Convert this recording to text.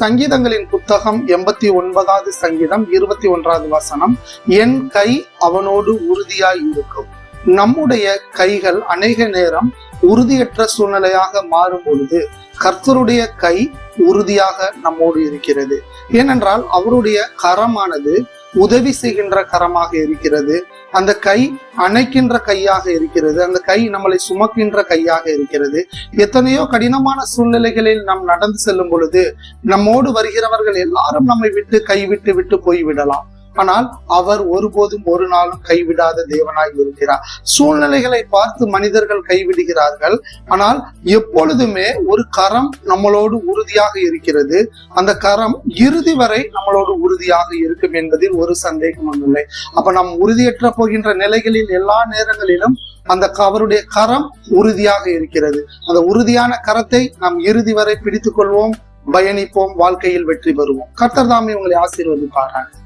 சங்கீதங்களின் புத்தகம் எண்பத்தி ஒன்பதாவது சங்கீதம் இருபத்தி ஒன்றாவது வசனம் என் கை அவனோடு உறுதியாய் இருக்கும். நம்முடைய கைகள் அநேக நேரம் உறுதியற்ற சூழ்நிலையாக மாறும் பொழுது கர்த்தருடைய கை உறுதியாக நம்மோடு இருக்கிறது. ஏனென்றால் அவருடைய கரமானது உதவி செய்கின்ற கரமாக இருக்கிறது. அந்த கை அணைக்கின்ற கையாக இருக்கிறது. அந்த கை நம்மளை சுமக்கின்ற கையாக இருக்கிறது. எத்தனையோ கடினமான சூழ்நிலைகளில் நாம் நடந்து செல்லும் பொழுது நம்மோடு வருகிறவர்கள் எல்லாரும் நம்மை விட்டு கைவிட்டு விட்டு போய்விடலாம். ஆனால் அவர் ஒருபோதும் ஒரு நாளும் கைவிடாத தேவனாய் இருக்கிறார். சூழ்நிலைகளை பார்த்து மனிதர்கள் கைவிடுகிறார்கள். ஆனால் எப்பொழுதுமே ஒரு கரம் நம்மளோடு உறுதியாக இருக்கிறது. அந்த கரம் இறுதி வரை நம்மளோடு உறுதியாக இருக்கும் என்பதில் ஒரு சந்தேகமும் இல்லை. அப்ப நாம் உறுதியற்ற போகின்ற நிலைகளில் எல்லா நேரங்களிலும் அந்த அவருடைய கரம் உறுதியாக இருக்கிறது. அந்த உறுதியான கரத்தை நாம் இறுதி வரை பிடித்துக் கொள்வோம் பயணிப்போம் வாழ்க்கையில் வெற்றி பெறுவோம். கர்த்தர் தாமே உங்களை ஆசீர்வதிப்பாராங்க